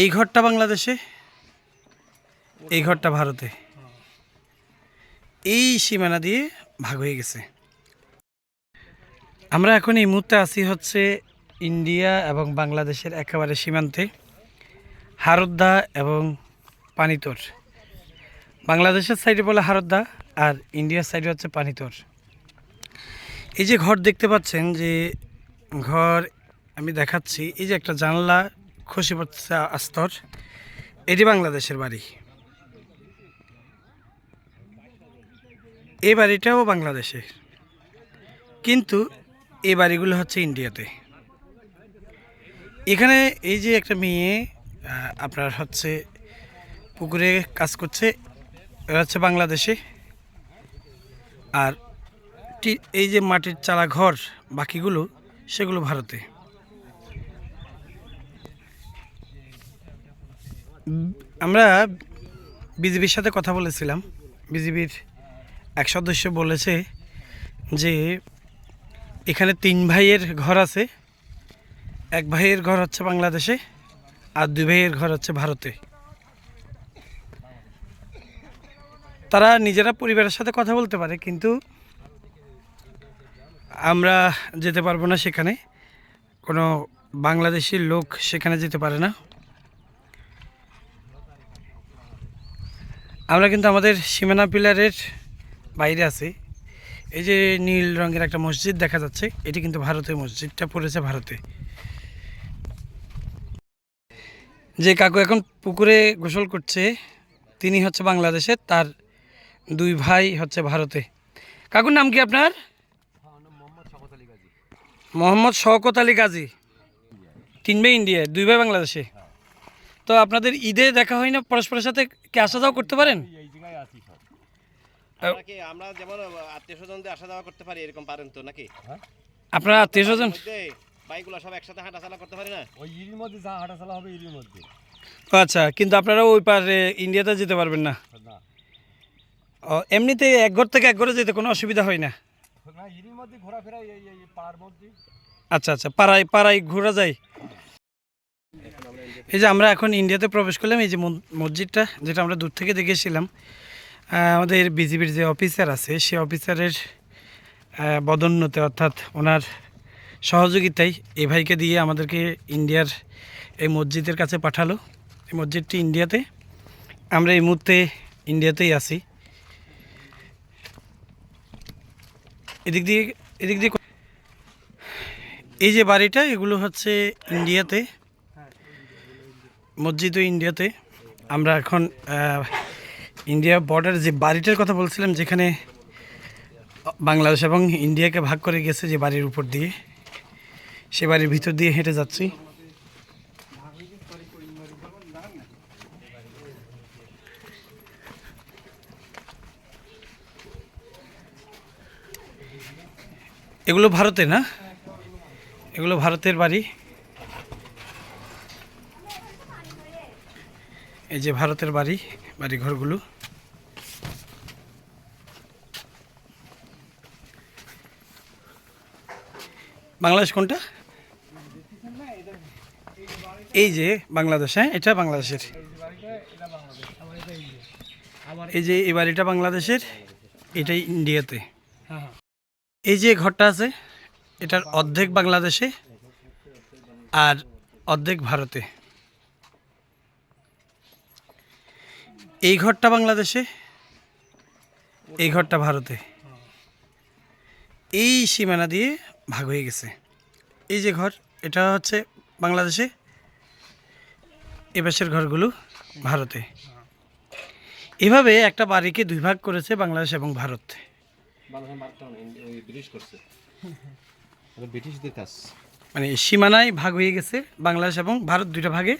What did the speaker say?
এই ঘরটা বাংলাদেশে? এই ঘরটা ভারতে। এই সীমানা দিয়ে ভাগ হয়ে গেছে। আমরা এখন এই মুহূর্তে আছি হচ্ছে ইন্ডিয়া এবং বাংলাদেশের একেবারে সীমান্তে, হারদ্দা এবং পানিতর। বাংলাদেশের সাইডে বলে হারদ্দা আর ইন্ডিয়ার সাইডে হচ্ছে পানিতর। এই যে ঘর দেখতে পাচ্ছেন যে ঘর আমি দেখাচ্ছি, এই যে একটা জানলা খসে পড়ছে আস্তর। এটি বাংলাদেশের বাড়ি। এই বাড়িটাও বাংলাদেশের কিন্তু এই বাড়িগুলো হচ্ছে ইন্ডিয়াতে। এখানে এই যে একটা মেয়ে আপনার হচ্ছে পুকুরে কাজ করছে, এরা হচ্ছে বাংলাদেশে। আর এই যে মাটির চালা ঘর বাকিগুলো, সেগুলো ভারতে। আমরা বিজেপির সাথে কথা বলেছিলাম। বিজেপির এক সদস্য বলেছে যে এখানে তিন ভাইয়ের ঘর আছে। এক ভাইয়ের ঘর হচ্ছে বাংলাদেশে আর দুই ভাইয়ের ঘর হচ্ছে ভারতে। তারা নিজেরা পরিবারের সাথে কথা বলতে পারে, কিন্তু আমরা যেতে পারব না সেখানে। কোনো বাংলাদেশি লোক সেখানে যেতে পারে না। আমরা কিন্তু আমাদের সীমানা পিলারের বাইরে আছি। এই যে নীল রঙের একটা মসজিদ দেখা যাচ্ছে, এটি কিন্তু ভারতের মসজিদটা পড়েছে ভারতে। যে কাকু এখন পুকুরে গোসল করছে, তিনি হচ্ছে বাংলাদেশের, তার দুই ভাই হচ্ছে ভারতে। কাকুর নাম কি আপনার? মোহাম্মদ শওকত আলী গাজী। তিন ভাই ইন্ডিয়া, দুই ভাই বাংলাদেশে। তো আপনাদের ঈদে দেখা হয় না? পরস্পরের সাথে কি আসা যাওয়া করতে পারেন? আমরা যেমন আত্মীয় স্বজনদের আসা যাওয়া করতে পারি এরকম পারেন তো নাকি? আপনারা আত্মীয় স্বজন বাইকগুলো সব একসাথে হাঁটাচলা করতে পারি না? ওই ইরির মধ্যে যা হাঁটাচলা হবে ইরির মধ্যে। আচ্ছা কিন্তু আপনারা ওই পারে ইন্ডিয়াতে যেতে পারবেন না? না। ও, এমনিতে এক ঘর থেকে এক ঘরে যেতে কোনো অসুবিধা হয় না? না ইরির মধ্যে ঘোরাফেরা এই এই এই পাড়ার মধ্যে। আচ্ছা আচ্ছা পাড়ায় পাড়ায় ঘোরা যায়? এই যে আমরা এখন ইন্ডিয়াতে প্রবেশ করলাম, এই যে মসজিদটা, যেটা আমরা দূর থেকে দেখেছিলাম আমাদের বিজেপির যে অফিসার আছে, সে অফিসারের বদোন্নতি, অর্থাৎ ওনার সহযোগিতায় এ ভাইকে দিয়ে আমাদেরকে ইন্ডিয়ার এই মসজিদের কাছে পাঠালো। এই মসজিদটি ইন্ডিয়াতে আমরা এই মুহূর্তে ইন্ডিয়াতেই আছি। এদিক দিয়ে এদিক দিয়ে এই যে বাড়িটা, এগুলো হচ্ছে ইন্ডিয়াতে মসজিদও ইন্ডিয়াতে। আমরা এখন ইন্ডিয়া বর্ডার যে বাড়িটার কথা বলছিলাম, যেখানে বাংলাদেশ এবং ইন্ডিয়াকে ভাগ করে গেছে যে বাড়ির উপর দিয়ে, সে বাড়ির ভিতর দিয়ে হেঁটে যাচ্ছি। এগুলো ভারতে না? এগুলো ভারতের বাড়ি। এই যে ভারতের বাড়ি বাড়ি ঘরগুলো বাংলাদেশ কোনটা? এই যে বাংলাদেশ হ্যাঁ এটা বাংলাদেশের। এই যে এই বাড়িটা বাংলাদেশের, এটাই ইন্ডিয়াতে। এই যে ঘরটা আছে, এটার অর্ধেক বাংলাদেশে আর অর্ধেক ভারতে। এই ঘরটা বাংলাদেশে? এই ঘরটা ভারতে। এই সীমানা দিয়ে ভাগ হয়ে গেছে। এই যে ঘর এটা হচ্ছে বাংলাদেশে এপাশের ঘরগুলো ভারতে। এভাবে একটা বাড়িকে দুই ভাগ করেছে বাংলাদেশ এবং ভারত। মানে সীমানায় ভাগ হয়ে গেছে বাংলাদেশ এবং ভারত দুইটা ভাগে।